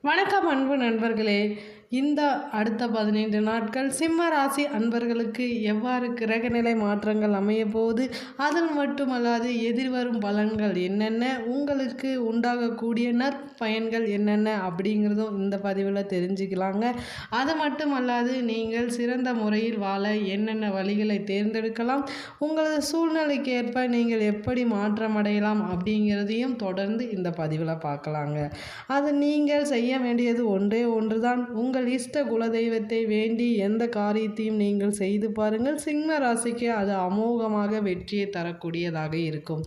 வணக்கம் அன்பு நண்பர்களே. இந்த அடுத்த பதினைந்து நாட்கள் சிம்ம ராசி அன்பர்களுக்கு எவ்வாறு கிரகநிலை மாற்றங்கள் அமைய போகுது அதில் மட்டுமல்லாது எதிர்வரும் பலன்கள் என்னென்ன? உங்களுக்கு உண்டாகக்கூடிய நற்பயன்கள் என்னென்ன? அப்படிங்கிறதும் இந்த பதிவில் தெரிஞ்சுக்கலாங்க. அது மட்டுமல்லாது நீங்கள் சிறந்த முறையில் வாழ என்னென்ன வழிகளை தேர்ந்தெடுக்கலாம்? உங்களது சூழ்நிலைக்கு ஏற்ப நீங்கள் எப்படி மாற்றம் அடையலாம் அப்படிங்கிறதையும் தொடர்ந்து இந்த பதிவில் பார்க்கலாங்க. அது நீங்கள் செய்ய வேண்டியது ஒன்றே ஒன்று தான் உங்கள் இஷ்ட குலதெய்வத்தை வேண்டி எந்த காரியத்தையும் நீங்கள் செய்து பாருங்கள். சிம்ம ராசிக்கு அது அமோகமாக வெற்றியை தரக்கூடியதாக இருக்கும்.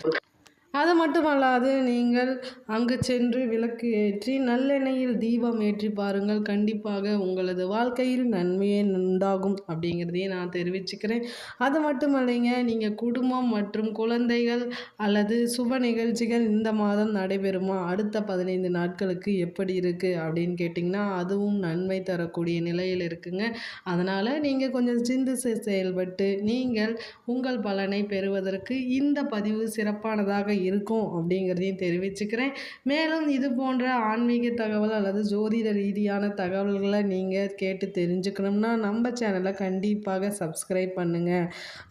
அது மட்டுமல்லாது நீங்கள் அங்கு சென்று விளக்கு ஏற்றி நல்லெண்ணெயில் தீபம் ஏற்றி பாருங்கள். கண்டிப்பாக உங்களது வாழ்க்கையில் நன்மையே உண்டாகும் அப்படிங்கிறதையும் நான் தெரிவிச்சுக்கிறேன். அது மட்டும் இல்லைங்க நீங்கள் குடும்பம் மற்றும் குழந்தைகள் அல்லது சுப நிகழ்ச்சிகள் இந்த மாதம் நடைபெறுமா? அடுத்த பதினைந்து நாட்களுக்கு எப்படி இருக்குது அப்படின்னு கேட்டிங்கன்னா அதுவும் நன்மை தரக்கூடிய நிலையில் இருக்குங்க. அதனால் நீங்கள் கொஞ்சம் சிந்திச்சு செயல்பட்டு நீங்கள் உங்கள் பலனை பெறுவதற்கு இந்த பதிவு சிறப்பானதாக இருக்கும் அப்படிங்கிறதையும் தெரிவிச்சுக்கிறேன். மேலும் இது போன்ற ஆன்மீக தகவல் அல்லது ஜோதிட ரீதியான தகவல்களை நீங்கள் கேட்டு தெரிஞ்சுக்கணும்னா நம்ம சேனலை கண்டிப்பாக சப்ஸ்கிரைப் பண்ணுங்கள்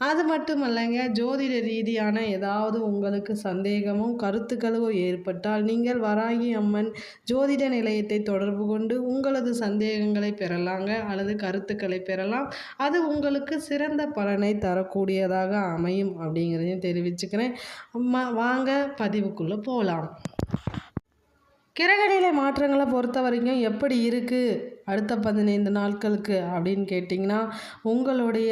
அது மட்டும் இல்லைங்க ஜோதிட ரீதியான ஏதாவது உங்களுக்கு சந்தேகமும் கருத்துக்களோ ஏற்பட்டால் நீங்கள் வராகி அம்மன் ஜோதிட நிலையத்தை தொடர்பு கொண்டு உங்களது சந்தேகங்களை பெறலாங்க அல்லது கருத்துக்களை பெறலாம். அது உங்களுக்கு சிறந்த பலனை தரக்கூடியதாக அமையும் அப்படிங்கிறதையும் தெரிவிச்சுக்கிறேன். அம்மா வாங்க பதிவுக்குள்ளே போகலாம் கிரகநிலை மாற்றங்களை பொறுத்த வரைக்கும் எப்படி இருக்குது அடுத்த பதினைந்து நாட்களுக்கு அப்படின்னு கேட்டிங்கன்னா உங்களுடைய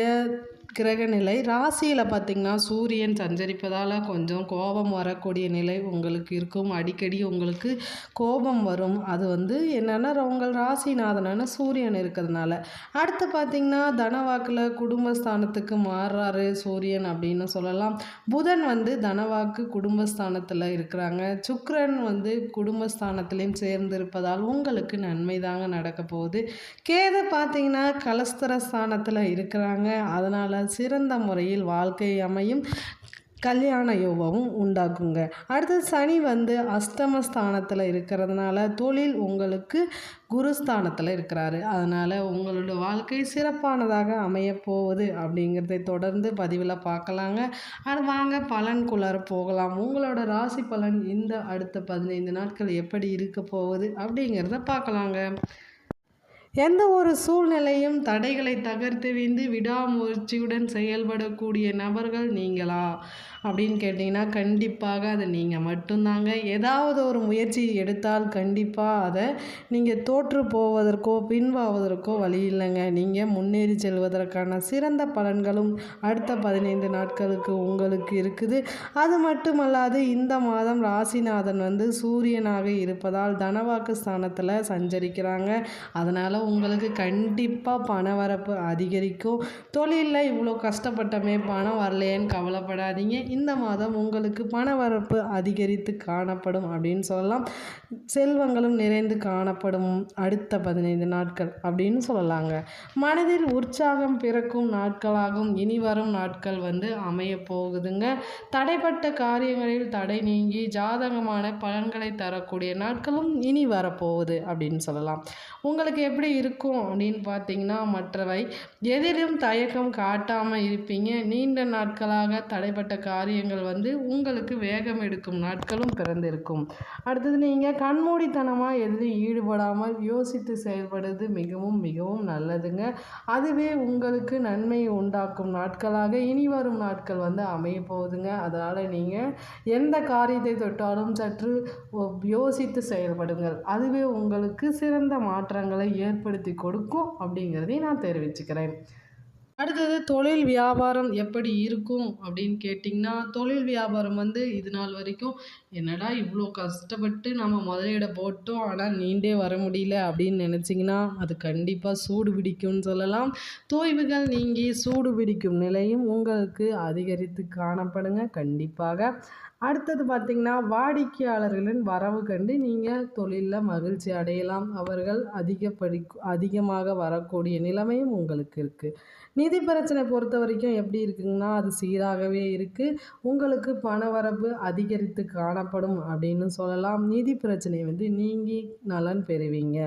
கிரகநிலை ராசியில் பார்த்திங்கன்னா சூரியன் சஞ்சரிப்பதால் கொஞ்சம் கோபம் வரக்கூடிய நிலை உங்களுக்கு இருக்கும். அடிக்கடி உங்களுக்கு கோபம் வரும். அது வந்து என்னென்னா உங்கள் ராசிநாதனான சூரியன் இருக்கிறதுனால. அடுத்து பார்த்திங்கன்னா தனவாக்கில் குடும்பஸ்தானத்துக்கு மாறுறாரு சூரியன் அப்படின்னு சொல்லலாம். புதன் வந்து தனவாக்கு குடும்பஸ்தானத்தில் இருக்கிறாங்க. சுக்ரன் வந்து குடும்பஸ்தானத்துலேயும் சேர்ந்து இருப்பதால் உங்களுக்கு நன்மை தாங்க நடக்க போகுது. கேது பார்த்திங்கன்னா கலஸ்தர ஸ்தானத்தில் இருக்கிறாங்க. அதனால் சிறந்த முறையில் வாழ்க்கை அமையும் கல்யாண யோகமும் உண்டாக்குங்க. அடுத்து சனி வந்து அஷ்டமஸ்தானத்தில் இருக்கிறதுனால தொழில் உங்களுக்கு குருஸ்தானத்தில் இருக்கிறாரு. அதனால் உங்களோட வாழ்க்கை சிறப்பானதாக அமையப்போகுது அப்படிங்கிறதை தொடர்ந்து பதிவில் பார்க்கலாங்க. அது வாங்க பலன்குள்ளார போகலாம். உங்களோட ராசி பலன் இந்த அடுத்த பதினைந்து நாட்கள் எப்படி இருக்க போகுது அப்படிங்கிறத பார்க்கலாங்க. எந்த ஒரு சூழ்நிலையும் தடைகளை தகர்த்து வீந்து விடாமுயற்சியுடன் செயல்படக்கூடிய நபர்கள் நீங்களா? அப்படின்னு கேட்டிங்கன்னா கண்டிப்பாக அது நீங்கள் மட்டும்தாங்க. ஏதாவது ஒரு முயற்சி எடுத்தால் கண்டிப்பாக அதை நீங்கள் தோற்று போவதற்கோ பின்வாவதற்கோ வழி இல்லைங்க. நீங்கள் முன்னேறி செல்வதற்கான சிறந்த பலன்களும் அடுத்த பதினைந்து நாட்களுக்கு உங்களுக்கு இருக்குது. அது மட்டுமல்லாது இந்த மாதம் ராசிநாதன் வந்து சூரியனாக இருப்பதால் தனவாக்கு ஸ்தானத்தில் சஞ்சரிக்கிறாங்க. அதனால் உங்களுக்கு கண்டிப்பாக பணவரப்பு அதிகரிக்கும். தொழிலில் இவ்வளோ கஷ்டப்பட்டமே பணம் வரலையேன்னு கவலைப்படாதீங்க. இந்த மாதம் உங்களுக்கு பணவரப்பு அதிகரித்து காணப்படும் அப்படின்னு சொல்லலாம். செல்வங்களும் நிறைந்து காணப்படும் அடுத்த பதினைந்து நாட்கள் அப்படின்னு சொல்லலாங்க. மனதில் உற்சாகம் பிறக்கும் நாட்களாகும். இனி வரும் நாட்கள் வந்து அமைய போகுதுங்க. தடைப்பட்ட காரியங்களில் தடை நீங்கி ஜாதகமான பலன்களை தரக்கூடிய நாட்களும் இனி வரப்போகுது அப்படின்னு சொல்லலாம். உங்களுக்கு எப்படி இருக்கும் அப்படின்னு பார்த்தீங்கன்னா மற்றவை எதிலும் தயக்கம் காட்டாமல் இருப்பீங்க. நீண்ட நாட்களாக தடைப்பட்ட காரியங்கள் வந்து உங்களுக்கு வேகம் எடுக்கும் நாட்களும் பிறந்திருக்கும். அடுத்தது நீங்கள் கண்மூடித்தனமாக எதுவும் ஈடுபடாமல் யோசித்து செயல்படுவது மிகவும் மிகவும் நல்லதுங்க. அதுவே உங்களுக்கு நன்மை உண்டாக்கும் நாட்களாக இனி வரும் நாட்கள் வந்து அமைய போகுதுங்க. அதனால் நீங்கள் எந்த காரியத்தை தொட்டாலும் சற்று யோசித்து செயல்படுங்கள். அதுவே உங்களுக்கு சிறந்த மாற்றங்களை ஏற்படுத்தி கொடுக்கும் அப்படிங்கிறதையும் நான் தெரிவிச்சுக்கிறேன். அடுத்தது தொழில் வியாபாரம் எப்படி இருக்கும் அப்படின்னு கேட்டிங்கன்னா தொழில் வியாபாரம் வந்து இது நாள் வரைக்கும் என்னடா இவ்வளோ கஷ்டப்பட்டு நம்ம முதலீட போட்டோம் ஆனால் நீண்டே வர முடியல அப்படின்னு நினச்சிங்கன்னா அது கண்டிப்பாக சூடு பிடிக்கும்னு சொல்லலாம். தோய்வுகள் நீங்கி சூடு பிடிக்கும் நிலையும் உங்களுக்கு அதிகரித்து காணப்படுங்க. கண்டிப்பாக அடுத்தது பார்த்திங்கன்னா வாடிக்கையாளர்களின் வரவு கண்டு நீங்கள் தொழிலில் மகிழ்ச்சி அடையலாம். அவர்கள் அதிகப்படி அதிகமாக வரக்கூடிய நிலைமையும் உங்களுக்கு இருக்குது நிதி பிரச்சனை பொறுத்த வரைக்கும் எப்படி இருக்குங்கன்னா அது சீராகவே இருக்குது உங்களுக்கு பணவரவு அதிகரித்து காணப்படும் அப்படின்னு சொல்லலாம். நிதி பிரச்சனை வந்து நீங்கி நலன் பெறுவீங்க.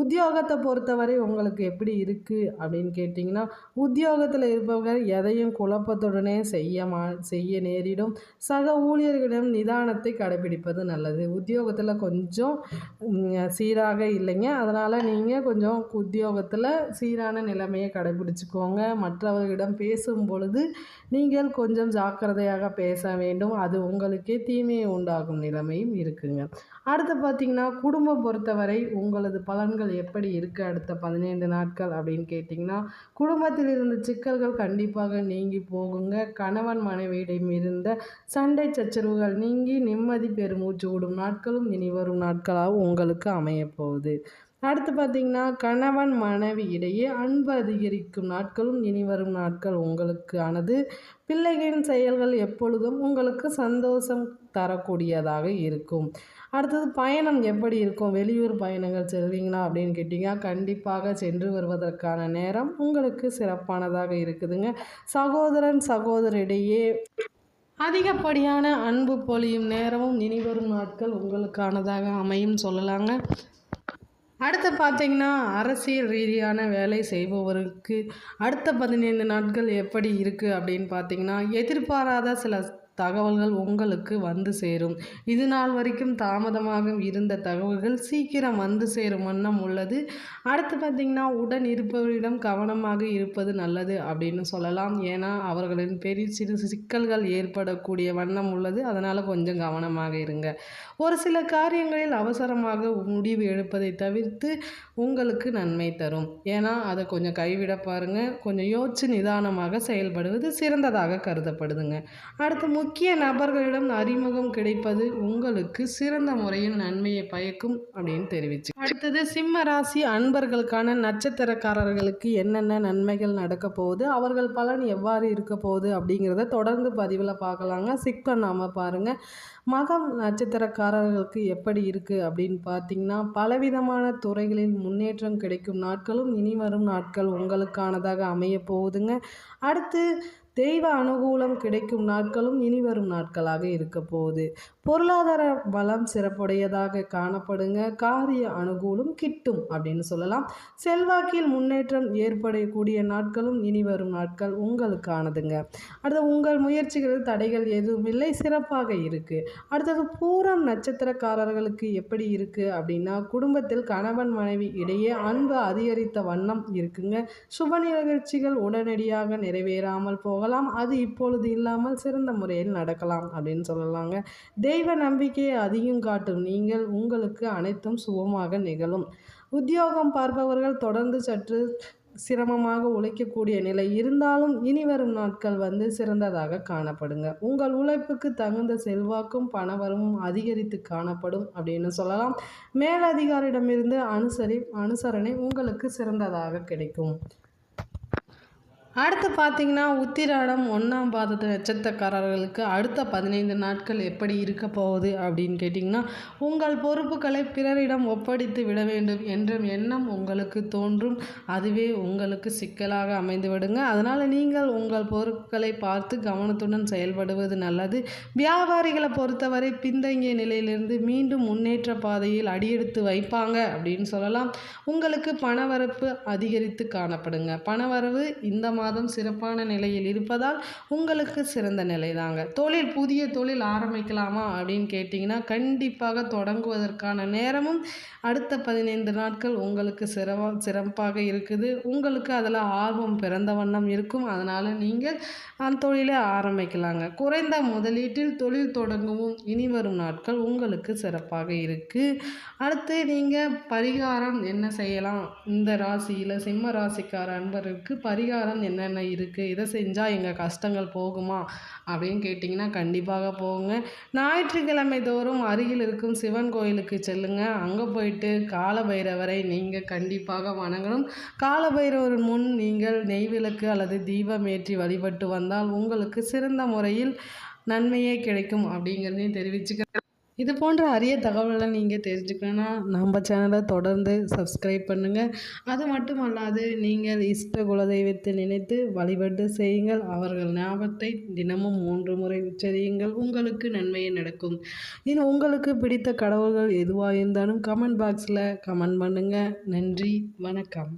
உத்தியோகத்தை பொறுத்தவரை உங்களுக்கு எப்படி இருக்குது அப்படின்னு கேட்டிங்கன்னா உத்தியோகத்தில் இருப்பவர்கள் எதையும் குழப்பத்துடனே செய்ய மா செய்ய நேரிடும். சக ஊழியர் மனிதர்களிடம் நிதானத்தை கடைபிடிப்பது நல்லது. உத்தியோகத்தில் கொஞ்சம் சீராக இல்லைங்க. அதனால் நீங்கள் கொஞ்சம் உத்தியோகத்தில் சீரான நிலைமையை கடைபிடிச்சிக்கோங்க. மற்றவர்களிடம் பேசும் பொழுது நீங்கள் கொஞ்சம் ஜாக்கிரதையாக பேச வேண்டும். அது உங்களுக்கே தீமையை உண்டாகும் நிலைமையும் இருக்குங்க. அடுத்து பார்த்திங்கன்னா குடும்பம் பொறுத்தவரை உங்களது பலன்கள் எப்படி இருக்குது அடுத்த பதினைந்து நாட்கள் அப்படின்னு கேட்டிங்கன்னா குடும்பத்தில் இருந்த சிக்கல்கள் கண்டிப்பாக நீங்கி போகுங்க. கணவன் மனைவியிடம் இருந்த சண்டை சோர்வுகள் நீங்கி நிம்மதி பெருமூச்சு விடும் நாட்களும் இனி வரும் நாட்களாக உங்களுக்கு அமையப்போகுது. அடுத்து பார்த்திங்கன்னா கணவன் மனைவி இடையே அன்பு அதிகரிக்கும் நாட்களும் இனி வரும் நாட்கள் உங்களுக்கானது. பிள்ளைகளின் செயல்கள் எப்பொழுதும் உங்களுக்கு சந்தோஷம் தரக்கூடியதாக இருக்கும். அடுத்தது பயணம் எப்படி இருக்கும்? வெளியூர் பயணங்கள் செல்வீங்களா அப்படின்னு கேட்டிங்கன்னா கண்டிப்பாக சென்று வருவதற்கான நேரம் உங்களுக்கு சிறப்பானதாக இருக்குதுங்க. சகோதரன் சகோதரிடையே அதிகப்படியான அன்பு பொழியும் நேரமும் இனிவரும் நாட்கள் உங்களுக்கானதாக அமையும் சொல்லலாங்க. அடுத்து பார்த்தீங்கன்னா அரசியல் ரீதியான வேலை செய்பவருக்கு அடுத்த பதினைந்து நாட்கள் எப்படி இருக்குது அப்படின்னு பார்த்தீங்கன்னா எதிர்பாராத சில தகவல்கள் உங்களுக்கு வந்து சேரும். இது நாள் வரைக்கும் தாமதமாக இருந்த தகவல்கள் சீக்கிரம் வந்து சேரும் வண்ணம் உள்ளது. அடுத்து பார்த்திங்கன்னா உடன் இருப்பவரிடம் கவனமாக இருப்பது நல்லது அப்படின்னு சொல்லலாம். ஏன்னா அவர்களின் பெரிய சிறு சிக்கல்கள் ஏற்படக்கூடிய வண்ணம் உள்ளது. அதனால் கொஞ்சம் கவனமாக இருங்க. ஒரு சில காரியங்களில் அவசரமாக முடிவு எடுப்பதை தவிர்த்து உங்களுக்கு நன்மை தரும். ஏன்னா அதை கொஞ்சம் கைவிட பாருங்கள் கொஞ்சம் யோசிச்சு நிதானமாக செயல்படுவது சிறந்ததாக கருதப்படுதுங்க. அடுத்து முக்கிய நபர்களிடம் அறிமுகம் கிடைப்பது உங்களுக்கு சிறந்த முறையில் நன்மையை பயக்கும் அப்படின்னு தெரிவிச்சு. அடுத்தது சிம்ம ராசி அன்பர்களுக்கான நட்சத்திரக்காரர்களுக்கு என்னென்ன நன்மைகள் நடக்க போகுது அவர்கள் பலன் எவ்வாறு இருக்க போகுது அப்படிங்கிறத தொடர்ந்து பதிவில் பார்க்கலாங்க. சிக் பண்ணாமல் பாருங்கள் மகம் நட்சத்திரக்காரர்களுக்கு எப்படி இருக்குது அப்படின்னு பார்த்தீங்கன்னா பலவிதமான துறைகளில் முன்னேற்றம் கிடைக்கும் நாட்களும் இனி வரும் நாட்கள் உங்களுக்கானதாக அமைய போகுதுங்க. அடுத்து தெய்வ அனுகூலம் கிடைக்கும் நாட்களும் இனி வரும் நாட்களாக இருக்க போகுது பொருளாதார வளம் சிறப்புடையதாக காணப்படுங்க. காரிய அனுகூலம் கிட்டும் அப்படின்னு சொல்லலாம். செல்வாக்கில் முன்னேற்றம் ஏற்படக்கூடிய நாட்களும் இனி வரும் நாட்கள் உங்களுக்கானதுங்க. அடுத்து உங்கள் முயற்சிகளில் தடைகள் எதுவும் இல்லை. சிறப்பாக இருக்குது அடுத்தது பூரம் நட்சத்திரக்காரர்களுக்கு எப்படி இருக்குது அப்படின்னா குடும்பத்தில் கணவன் மனைவி இடையே அன்பு அதிகரித்த வண்ணம் இருக்குங்க. சுப நிகழ்ச்சிகள் உடனடியாக நிறைவேறாமல் போகலாம். அது இப்பொழுது இல்லாமல் சிறந்த முறையில் நடக்கலாம் அப்படின்னு சொல்லலாங்க. தெய்வ நம்பிக்கையை அதிகம் காட்டும் நீங்கள் உங்களுக்கு அனைத்தும் சுகமாக நிகழும். உத்தியோகம் பார்ப்பவர்கள் தொடர்ந்து சற்று சிரமமாக உழைக்கக்கூடிய நிலை. இருந்தாலும் இனி வரும் நாட்கள் வந்து சிறந்ததாக காணப்படுங்க. உங்கள் உழைப்புக்கு தகுந்த செல்வாக்கும் பணவரமும் அதிகரித்து காணப்படும் அப்படின்னு சொல்லலாம். மேலதிகாரிடமிருந்து அனுசரி அனுசரணை உங்களுக்கு சிறந்ததாக கிடைக்கும். அடுத்து பார்த்தீங்கன்னா உத்திராடம் ஒன்றாம் பாதத்து நட்சத்திரக்காரர்களுக்கு அடுத்த பதினைந்து நாட்கள் எப்படி இருக்க போகுது அப்படின்னு கேட்டிங்கன்னா உங்கள் பொறுப்புகளை பிறரிடம் ஒப்படைத்து விட வேண்டும் என்ற எண்ணம் உங்களுக்கு தோன்றும். அதுவே உங்களுக்கு சிக்கலாக அமைந்து விடுங்க. அதனால் நீங்கள் உங்கள் பொறுப்புகளை பார்த்து கவனத்துடன் செயல்படுவது நல்லது. வியாபாரிகளை பொறுத்தவரை பின்தங்கிய நிலையிலிருந்து மீண்டும் முன்னேற்ற பாதையில் அடியெடுத்து வைப்பாங்க அப்படின்னு சொல்லலாம். உங்களுக்கு பணவரப்பு அதிகரித்து காணப்படுங்க. பணவரவு இந்த மாதிரி மாதம் சிறப்பான நிலையில் இருப்பதால் உங்களுக்கு சிறந்த நிலை தாங்க. தொழில் புதிய தொழில் ஆரம்பிக்கலாமா அப்படின்னு கேட்டிங்கன்னா கண்டிப்பாக தொடங்குவதற்கான நேரமும் அடுத்த பதினைந்து நாட்கள் உங்களுக்கு சிறவா சிறப்பாக இருக்குது. உங்களுக்கு அதில் ஆர்வம் பிறந்த வண்ணம் இருக்கும். அதனால் நீங்கள் அந்த தொழிலை ஆரம்பிக்கலாங்க. குறைந்த முதலீட்டில் தொழில் தொடங்கவும் இனி வரும் நாட்கள் உங்களுக்கு சிறப்பாக இருக்குது அடுத்து நீங்கள் பரிகாரம் என்ன செய்யலாம்? இந்த ராசியில் சிம்ம ராசிக்கார அன்பருக்கு பரிகாரம் என்ன என்னென்ன இருக்குது இதை செஞ்சால் எங்கள் கஷ்டங்கள் போகுமா அப்படின்னு கேட்டிங்கன்னா கண்டிப்பாக போகுங்க ஞாயிற்றுக்கிழமை தோறும் அருகில் இருக்கும் சிவன் கோயிலுக்கு செல்லுங்கள் அங்கே போயிட்டு காலபைரவரை நீங்கள் கண்டிப்பாக வணங்கணும். காலபைரவர் முன் நீங்கள் நெய் விளக்கு அல்லது தீபம் ஏற்றி வழிபட்டு வந்தால் உங்களுக்கு சிறந்த முறையில் நன்மையே கிடைக்கும் அப்படிங்கிறதையும் தெரிவிச்சுக்கிறேன் இது போன்ற அரிய தகவலை நீங்கள் தெரிஞ்சுக்கணுன்னா நம்ம சேனலை தொடர்ந்து சப்ஸ்கிரைப் பண்ணுங்கள் அது மட்டும் அல்லாது நீங்கள் இஷ்ட குலதெய்வத்தை நினைத்து வழிபட்டு செய்யுங்கள். அவர்கள் ஞாபகத்தை தினமும் மூன்று முறை உச்சரியுங்கள். உங்களுக்கு நன்மையே நடக்கும். இன்னும் உங்களுக்கு பிடித்த கடவுள்கள் எதுவாக இருந்தாலும் கமெண்ட் பாக்ஸில் கமெண்ட் பண்ணுங்கள் நன்றி. வணக்கம்.